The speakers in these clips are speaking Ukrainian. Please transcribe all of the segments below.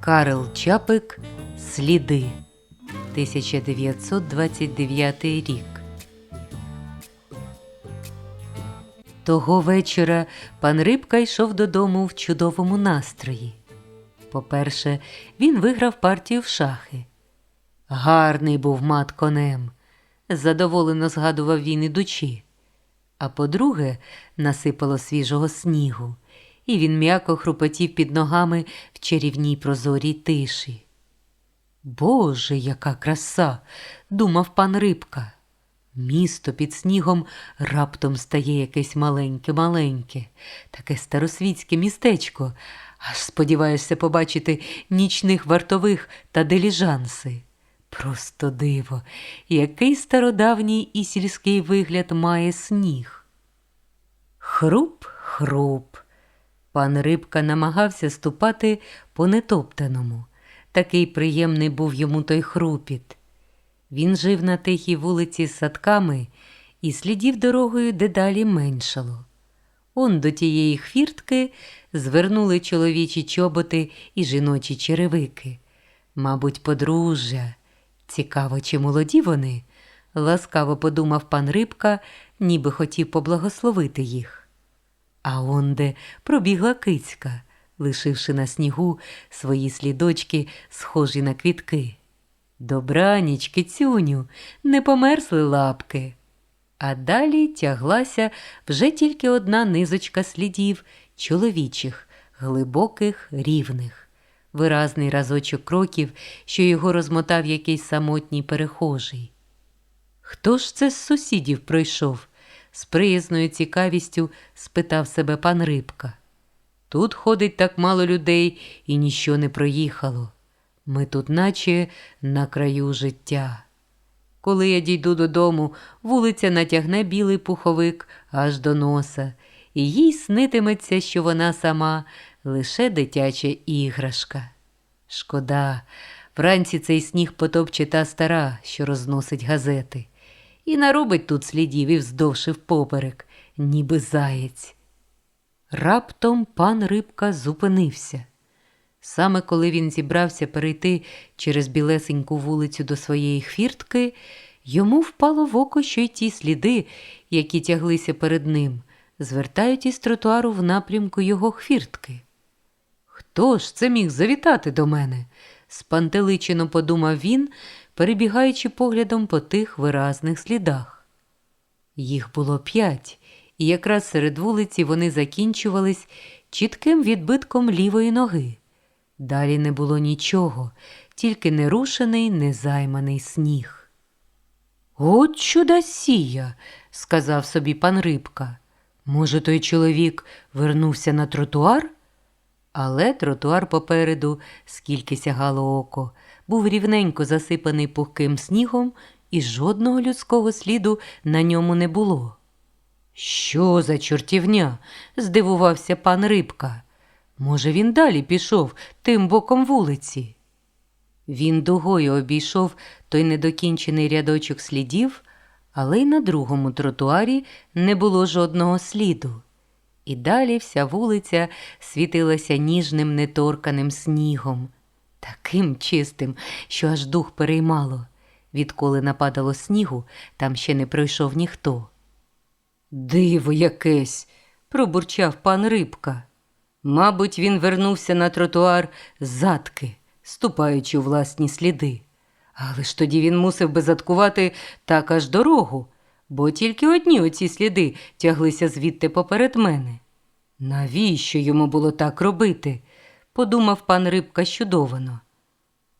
Карл Чапик Сліди 1929 рік. Того вечора пан Рибка йшов додому в чудовому настрої. По-перше, він виграв партію в шахи. Гарний був мат конем, задоволено згадував він ідучи. А по-друге, насипало свіжого снігу, і він м'яко хрупотів під ногами в чарівній прозорій тиші. Боже, яка краса! думав пан Рибка. Місто під снігом раптом стає якесь маленьке-маленьке, таке старосвітське містечко, аж сподіваєшся побачити нічних вартових та деліжанси. Просто диво, який стародавній і сільський вигляд має сніг. Хруп, хруп. Пан Рибка намагався ступати по нетоптаному. Такий приємний був йому той хрупіт. Він жив на тихій вулиці з садками і слідів дорогою дедалі меншало. Он до тієї хвіртки звернули чоловічі чоботи і жіночі черевики. Мабуть, подружжя. Цікаво, чи молоді вони? ласкаво подумав пан Рибка, ніби хотів поблагословити їх. А онде пробігла кицька, лишивши на снігу свої слідочки, схожі на квітки. Добраніч, кицюню, не померзли лапки. А далі тяглася вже тільки одна низочка слідів чоловічих, глибоких, рівних, виразний разочок кроків, що його розмотав якийсь самотній перехожий. Хто ж це з сусідів пройшов? з приязною цікавістю спитав себе пан Рибка. Тут ходить так мало людей і ніщо не проїхало. Ми тут, наче на краю життя. Коли я дійду додому, вулиця натягне білий пуховик аж до носа, і їй снитиметься, що вона сама лише дитяча іграшка. Шкода, вранці цей сніг потопче та стара, що розносить газети, і наробить тут слідів і вздовж і впоперек, ніби заєць. Раптом пан Рибка зупинився. Саме коли він зібрався перейти через білесеньку вулицю до своєї хвіртки, йому впало в око, що й ті сліди, які тяглися перед ним, звертають із тротуару в напрямку його хвіртки. Хто ж це міг завітати до мене? спантеличено подумав він, перебігаючи поглядом по тих виразних слідах. Їх було п'ять, і якраз серед вулиці вони закінчувались чітким відбитком лівої ноги. Далі не було нічого, тільки нерушений, незайманий сніг. От чудосія, сказав собі пан Рибка. Може, той чоловік вернувся на тротуар? Але тротуар попереду, скільки сягало око, був рівненько засипаний пухким снігом, і жодного людського сліду на ньому не було. Що за чортівня? здивувався пан Рибка. Може, він далі пішов тим боком вулиці. Він дугою обійшов той недокінчений рядочок слідів, але й на другому тротуарі не було жодного сліду. І далі вся вулиця світилася ніжним неторканим снігом, таким чистим, що аж дух переймало. Відколи нападало снігу, там ще не пройшов ніхто. Диво якесь, пробурчав пан Рибка. Мабуть, він вернувся на тротуар задки, ступаючи у власні сліди. Але ж тоді він мусив би заткувати так аж дорогу, бо тільки одні оці сліди тяглися звідти поперед мене. Навіщо йому було так робити? подумав пан Рибка щудовано.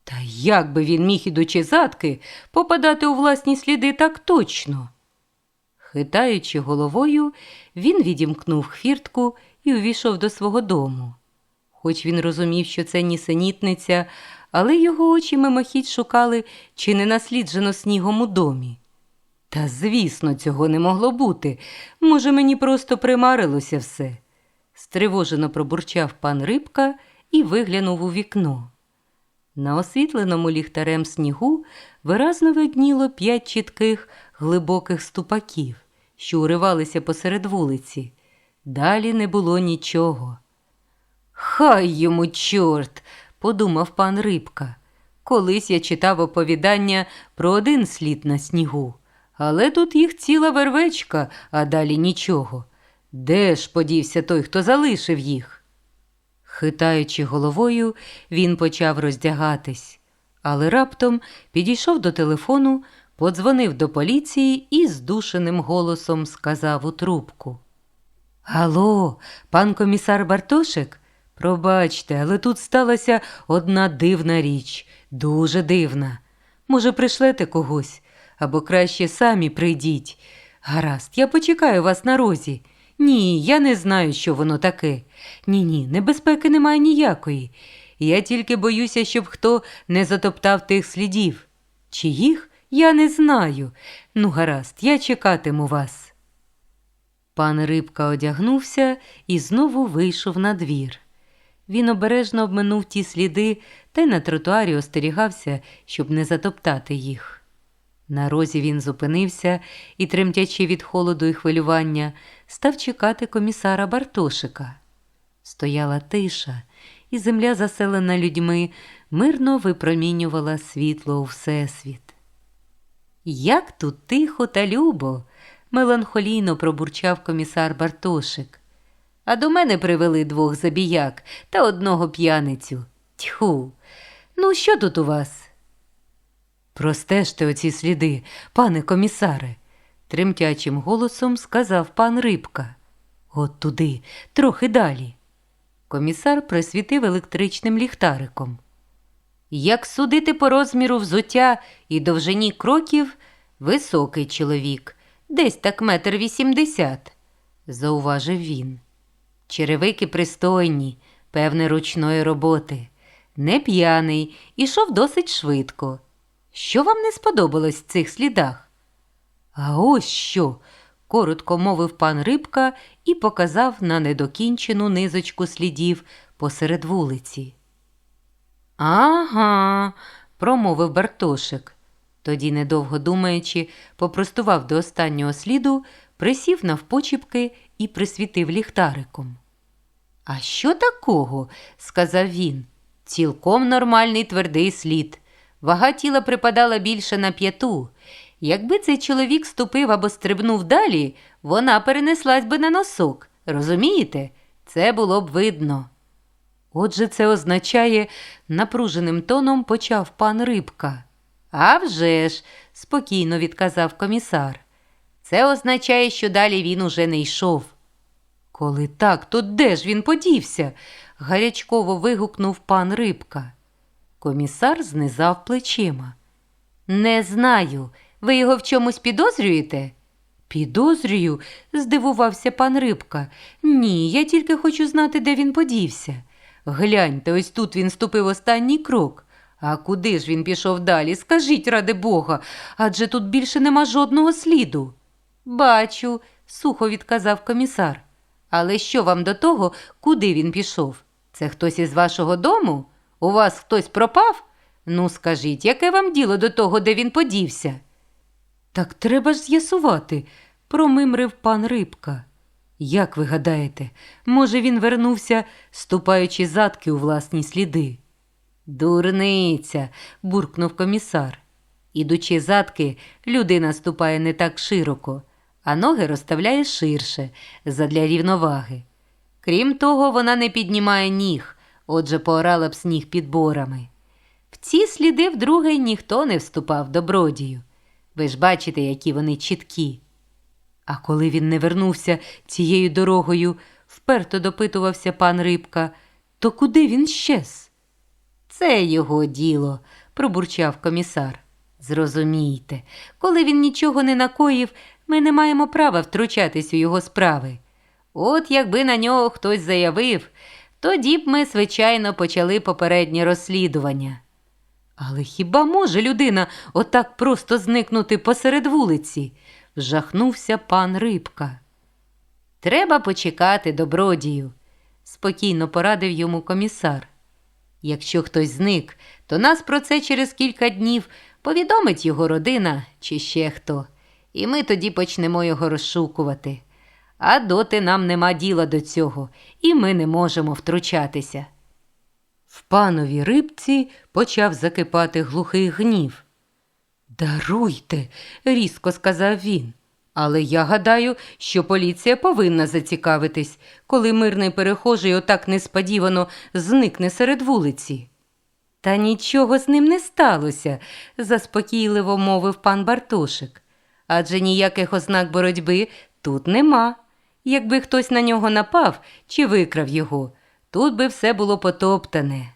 Та як би він міг, ідучи задки, попадати у власні сліди так точно? Хитаючи головою, він відімкнув хвіртку і увійшов до свого дому. Хоч він розумів, що це нісенітниця, але його очі мимохідь шукали, чи не насліджено снігом у домі. Та, звісно, цього не могло бути. Може, мені просто примарилося все. Стривожено пробурчав пан Рибка і виглянув у вікно. На освітленому ліхтарем снігу виразно видніло п'ять чітких глибоких ступаків, що уривалися посеред вулиці. Далі не було нічого. Хай йому чорт, подумав пан Рибка. Колись я читав оповідання про один слід на снігу, але тут їх ціла вервечка, а далі нічого. Де ж подівся той, хто залишив їх? Хитаючи головою, він почав роздягатись, але раптом підійшов до телефону, подзвонив до поліції і здушеним голосом сказав у трубку. Алло, пан комісар Бартошик? Пробачте, але тут сталася одна дивна річ, дуже дивна. Може, пришлете когось, або краще самі прийдіть. Гаразд, я почекаю вас на розі. Ні, я не знаю, що воно таке. Ні, ні, небезпеки немає ніякої. Я тільки боюся, щоб хто не затоптав тих слідів. Чиїх я не знаю. Ну, гаразд, я чекатиму вас. Пан Рибка одягнувся і знову вийшов на двір. Він обережно обминув ті сліди та й на тротуарі остерігався, щоб не затоптати їх. На розі він зупинився і, тремтячи від холоду і хвилювання, став чекати комісара Бартошика. Стояла тиша, і земля, заселена людьми, мирно випромінювала світло у всесвіт. Як тут тихо та любо, меланхолійно пробурчав комісар Бартошик. А до мене привели двох забіяк та одного п'яницю. Тьху. Ну, що тут у вас? Простежте оці сліди, пане комісаре, тремтячим голосом сказав пан Рибка. От туди, трохи далі. Комісар присвітив електричним ліхтариком. Як судити по розміру взуття і довжині кроків, високий чоловік, десь так метр вісімдесят, зауважив він. Черевики пристойні, певне ручної роботи. Не п'яний, ішов досить швидко. Що вам не сподобалось в цих слідах? А ось що, коротко мовив пан Рибка і показав на недокінчену низочку слідів посеред вулиці. Ага, промовив Бартошик. Тоді, недовго думаючи, попростував до останнього сліду, присів навпочіпки і присвітив ліхтариком. А що такого? сказав він. Цілком нормальний твердий слід. Вага тіла припадала більше на п'яту. Якби цей чоловік ступив або стрибнув далі, вона перенеслась би на носок. Розумієте? Це було б видно. Отже, це означає, напруженим тоном почав пан Рибка. «А вже ж», – спокійно відказав комісар. Це означає, що далі він уже не йшов. Коли так, то де ж він подівся? гарячково вигукнув пан Рибка. Комісар знизав плечима. Не знаю. Ви його в чомусь підозрюєте? Підозрюю, здивувався пан Рибка. Ні, я тільки хочу знати, де він подівся. Гляньте, ось тут він ступив останній крок. А куди ж він пішов далі? Скажіть, ради Бога, адже тут більше нема жодного сліду. Бачу, сухо відказав комісар. Але що вам до того, куди він пішов? Це хтось із вашого дому? У вас хтось пропав? Ну, скажіть, яке вам діло до того, де він подівся? Так треба ж з'ясувати, промимрив пан Рибка. Як ви гадаєте, може, він вернувся, ступаючи задки у власні сліди? Дурниця, буркнув комісар. Ідучи задки, людина ступає не так широко, а ноги розставляє ширше, задля рівноваги. Крім того, вона не піднімає ніг, отже, поорала б сніг підборами. В ці сліди вдруге ніхто не вступав добродію. Ви ж бачите, які вони чіткі. А коли він не вернувся цією дорогою, вперто допитувався пан Рибка, то куди він щез? Це його діло, пробурчав комісар. Зрозумійте, коли він нічого не накоїв, ми не маємо права втручатись у його справи. От якби на нього хтось заявив, тоді б ми, звичайно, почали попереднє розслідування. Але хіба може людина отак просто зникнути посеред вулиці? вжахнувся пан Рибка. Треба почекати, добродію, спокійно порадив йому комісар. Якщо хтось зник, то нас про це через кілька днів повідомить його родина чи ще хто, і ми тоді почнемо його розшукувати. А доти нам нема діла до цього, і ми не можемо втручатися. В панові рибці почав закипати глухий гнів. Даруйте, різко сказав він. Але я гадаю, що поліція повинна зацікавитись, коли мирний перехожий отак несподівано зникне серед вулиці. Та нічого з ним не сталося, заспокійливо мовив пан Бартошик. Адже ніяких ознак боротьби тут нема. Якби хтось на нього напав чи викрав його, тут би все було потоптане.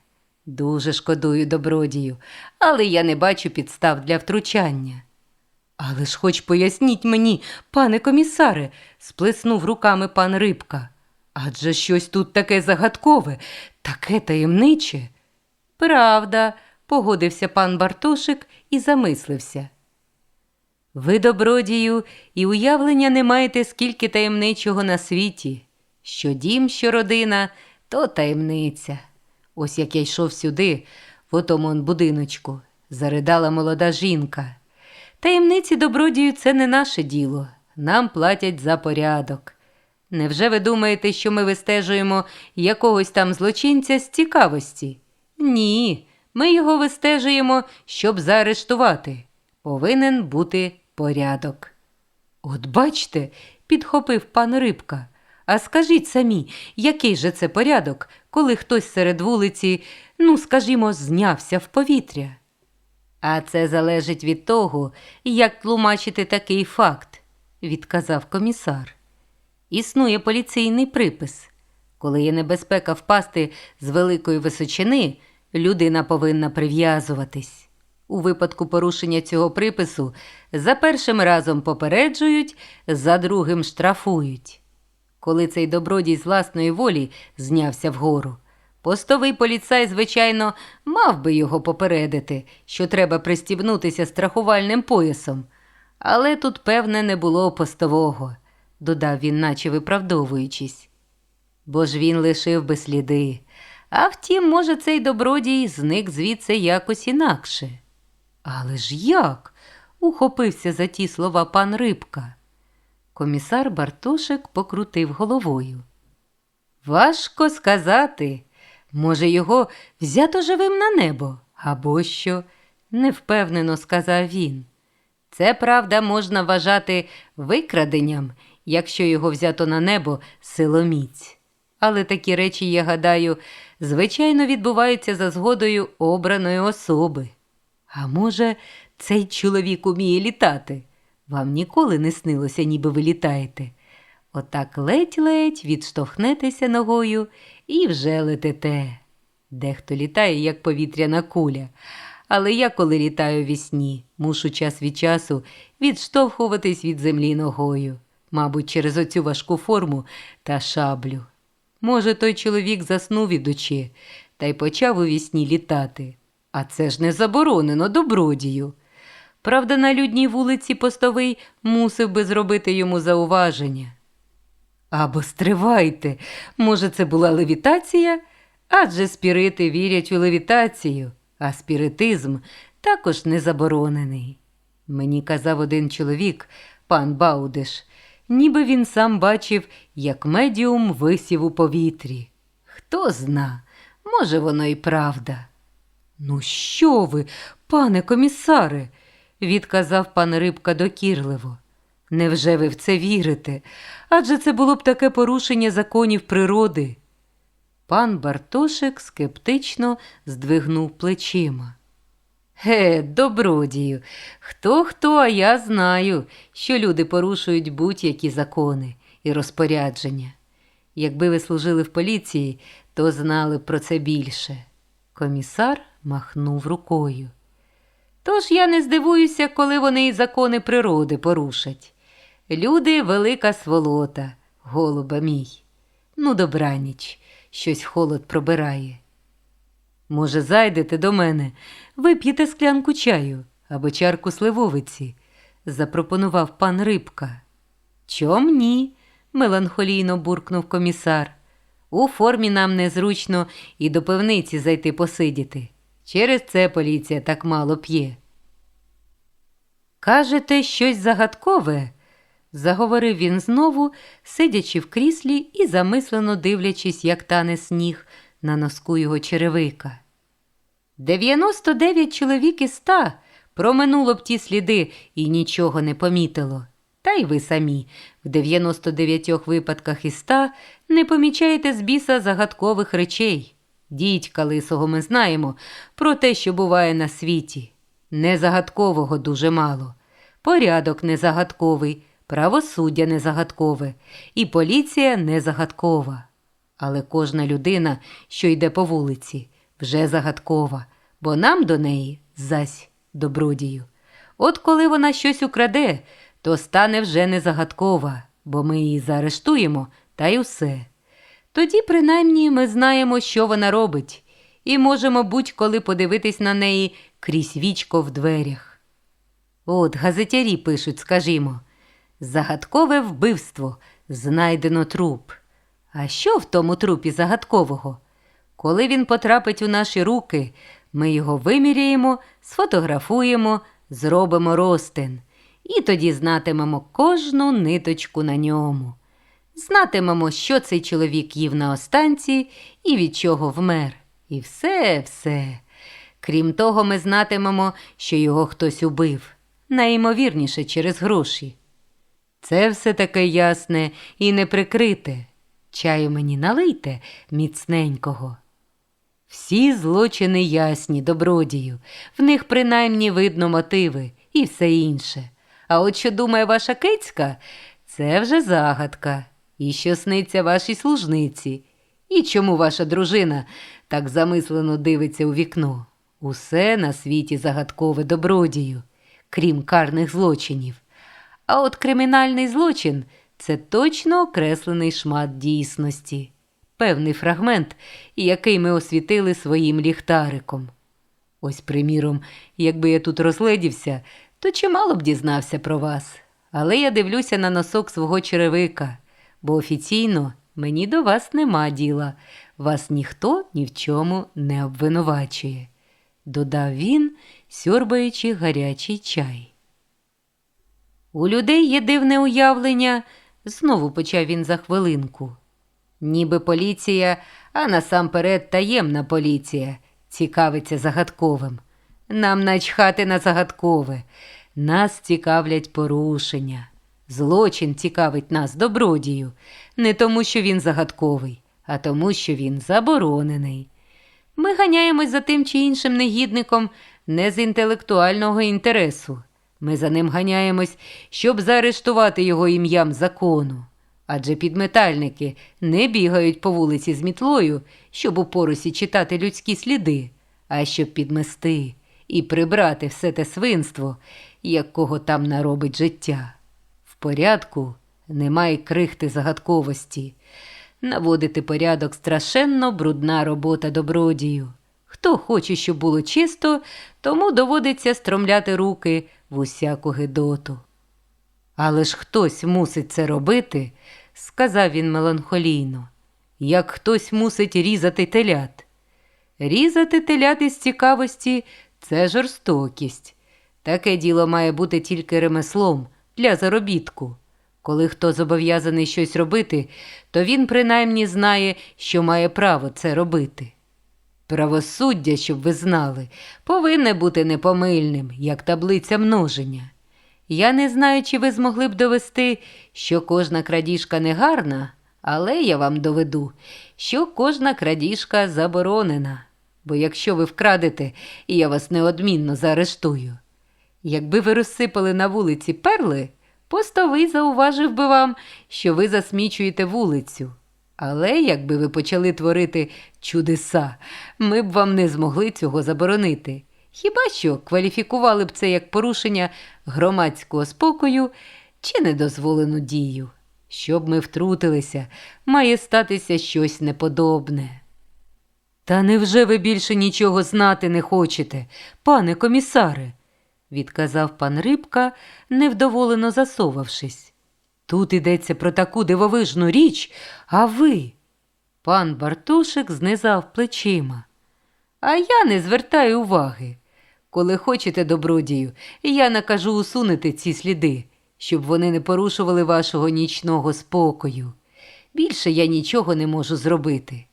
Дуже шкодую добродію, але я не бачу підстав для втручання. Але ж хоч поясніть мені, пане комісаре, сплеснув руками пан Рибка. Адже щось тут таке загадкове, таке таємниче. Правда, погодився пан Бартошик і замислився. Ви, добродію, і уявлення не маєте скільки таємничого на світі. Що дім, що родина, то таємниця. Ось як я йшов сюди, в отому будиночку, заридала молода жінка. Таємниці добродію це не наше діло. Нам платять за порядок. Невже ви думаєте, що ми вистежуємо якогось там злочинця з цікавості? Ні, ми його вистежуємо, щоб заарештувати. Повинен бути порядок. От бачте, підхопив пан Рибка. А скажіть самі, який же це порядок, коли хтось серед вулиці, ну, скажімо, знявся в повітря? А це залежить від того, як тлумачити такий факт, відказав комісар. Існує поліційний припис. Коли є небезпека впасти з великої височини, людина повинна прив'язуватись. У випадку порушення цього припису за першим разом попереджують, за другим штрафують. Коли цей добродій з власної волі знявся вгору, постовий поліцай, звичайно, мав би його попередити, що треба пристібнутися страхувальним поясом. Але тут, певне, не було постового, додав він, наче виправдовуючись. Бо ж він лишив би сліди. А втім, може, цей добродій зник звідси якось інакше. Але ж як? ухопився за ті слова пан Рибка. Комісар Бартошик покрутив головою. Важко сказати. Може, його взято живим на небо, або що, невпевнено сказав він. Це, правда, можна вважати викраденням, якщо його взято на небо силоміць. Але такі речі, я гадаю, звичайно відбуваються за згодою обраної особи. А може, цей чоловік уміє літати? Вам ніколи не снилося, ніби ви літаєте. Отак ледь-ледь відштовхнетеся ногою і вже летите. Дехто літає, як повітряна куля. Але я, коли літаю вісні, мушу час від часу відштовхуватись від землі ногою, мабуть, через оцю важку форму та шаблю. Може, той чоловік заснув ідучи та й почав у вісні літати. А це ж не заборонено добродію. Правда, на людній вулиці постовий мусив би зробити йому зауваження. Або стривайте, може, це була левітація? Адже спірити вірять у левітацію, а спіритизм також не заборонений. Мені казав один чоловік, пан Баудиш, ніби він сам бачив, як медіум висів у повітрі. Хто зна, може, воно і правда. Ну, що ви, пане комісаре? відказав пан Рибка докірливо. Невже ви в це вірите? Адже це було б таке порушення законів природи. Пан Бартошик скептично здвигнув плечима. Ге, добродію, хто хто, а я знаю, що люди порушують будь-які закони і розпорядження. Якби ви служили в поліції, то знали б про це більше. Комісар махнув рукою. Тож я не здивуюся, коли вони і закони природи порушать. Люди велика сволота, голуба мій. Ну, добраніч, щось холод пробирає. Може, зайдете до мене, вип'єте склянку чаю або чарку сливовиці, запропонував пан Рибка. Чом ні? меланхолійно буркнув комісар. У формі нам незручно і до пивниці зайти посидіти. Через це поліція так мало п'є. Кажете, щось загадкове? заговорив він знову, сидячи в кріслі і замислено дивлячись, як тане сніг на носку його черевика. Дев'яносто дев'ять чоловік із ста проминуло б ті сліди і нічого не помітило. Та й ви самі в 99 випадках із ста не помічаєте з біса загадкових речей. Дідька лисого ми знаємо про те, що буває на світі. Незагадкового дуже мало. Порядок незагадковий, правосуддя незагадкове, і поліція незагадкова. Але кожна людина, що йде по вулиці, вже загадкова, бо нам до неї зась добродію. От коли вона щось украде, то стане вже не загадкова, бо ми її заарештуємо та й усе. Тоді, принаймні, ми знаємо, що вона робить, і можемо будь-коли подивитись на неї крізь вічко в дверях. От газетярі пишуть, скажімо, загадкове вбивство, знайдено труп. А що в тому трупі загадкового? Коли він потрапить у наші руки, ми його виміряємо, сфотографуємо, зробимо розтин, і тоді знатимемо кожну ниточку на ньому. Знатимемо, що цей чоловік їв на останці і від чого вмер. І все, все. Крім того, ми знатимемо, що його хтось убив, найімовірніше через гроші. Це все таке ясне і неприкрите. Чаю мені налийте міцненького. Всі злочини ясні, добродію, в них принаймні видно мотиви і все інше. А от що думає ваша кицька, це вже загадка. І що сниться вашій служниці, і чому ваша дружина так замислено дивиться у вікно. Усе на світі загадкове добродію, крім карних злочинів. А от кримінальний злочин це точно окреслений шмат дійсності, певний фрагмент, який ми освітили своїм ліхтариком. Ось, приміром, якби я тут розгледівся, то чимало б дізнався про вас. Але я дивлюся на носок свого черевика, бо офіційно мені до вас нема діла, вас ніхто ні в чому не обвинувачує, додав він, сьорбаючи гарячий чай. У людей є дивне уявлення, знову почав він за хвилинку. Ніби поліція, а насамперед таємна поліція, цікавиться загадковим. Нам начхати на загадкове, нас цікавлять порушення. Злочин цікавить нас добродію, не тому, що він загадковий, а тому, що він заборонений. Ми ганяємось за тим чи іншим негідником не з інтелектуального інтересу. Ми за ним ганяємось, щоб заарештувати його ім'ям закону. Адже підметальники не бігають по вулиці з мітлою, щоб у поросі читати людські сліди, а щоб підмести і прибрати все те свинство, якого там наробить життя. В порядку немає крихти загадковості. Наводити порядок страшенно брудна робота добродію. Хто хоче, щоб було чисто, тому доводиться стромляти руки в усяку гидоту. Але ж хтось мусить це робити, сказав він меланхолійно, як хтось мусить різати телят. Різати телят із цікавості це жорстокість. Таке діло має бути тільки ремеслом для заробітку. Коли хто зобов'язаний щось робити, то він принаймні знає, що має право це робити. Правосуддя, щоб ви знали, повинне бути непомильним, як таблиця множення. Я не знаю, чи ви змогли б довести, що кожна крадіжка не гарна, але я вам доведу, що кожна крадіжка заборонена. Бо якщо ви вкрадете, я вас неодмінно заарештую. Якби ви розсипали на вулиці перли, постовий зауважив би вам, що ви засмічуєте вулицю. Але якби ви почали творити чудеса, ми б вам не змогли цього заборонити. Хіба що кваліфікували б це як порушення громадського спокою чи недозволену дію. Щоб ми втрутилися, має статися щось неподобне. Та невже ви більше нічого знати не хочете, пане комісаре? відказав пан Рибка, невдоволено засовавшись. Тут йдеться про таку дивовижну річ, а ви. Пан Бартушик знизав плечима. А я не звертаю уваги. Коли хочете добродію, я накажу усунути ці сліди. щоб вони не порушували вашого нічного спокою. Більше я нічого не можу зробити.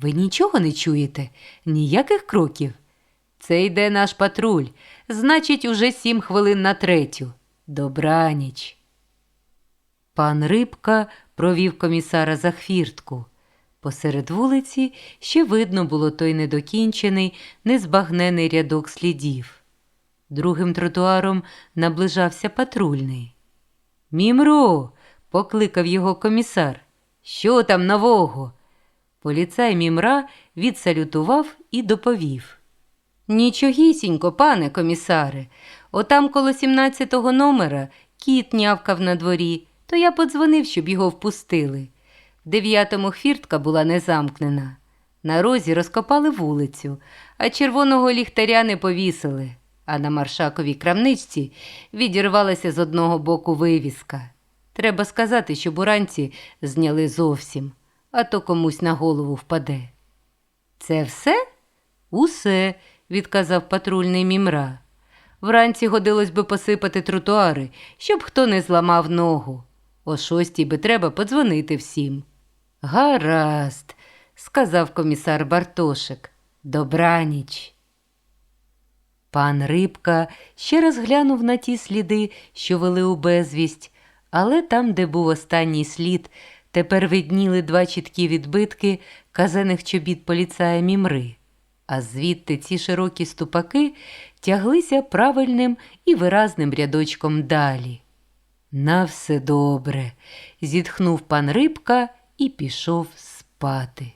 Ви нічого не чуєте? Ніяких кроків? Це йде наш патруль. Значить, уже сім хвилин на третю. Добраніч. Пан Рибка провів комісара за хвіртку. Посеред вулиці ще видно було той недокінчений, незбагнений рядок слідів. Другим тротуаром наближався патрульний. Мімро, покликав його комісар. Що там нового? Поліцай мімра відсалютував і доповів. Нічогісінько, пане комісаре, отам коло 17-го номера кіт нявкав на дворі, то я подзвонив, щоб його впустили. В дев'ятому хвіртка була не замкнена. На розі розкопали вулицю, а червоного ліхтаря не повісили, а на маршаковій крамничці відірвалася з одного боку вивіска. Треба сказати, щоб уранці зняли зовсім, а то комусь на голову впаде. Це все? Усе, відказав патрульний мімра. Вранці годилось би посипати тротуари, щоб хто не зламав ногу. О шостій би треба подзвонити всім. Гаразд, сказав комісар Бартошик. Добраніч. Пан Рибка ще раз глянув на ті сліди, що вели у безвість, але там, де був останній слід, тепер видніли два чіткі відбитки казених чобіт поліцая мімри, а звідти ці широкі ступаки тяглися правильним і виразним рядочком далі. На все добре, зітхнув пан Рибка і пішов спати.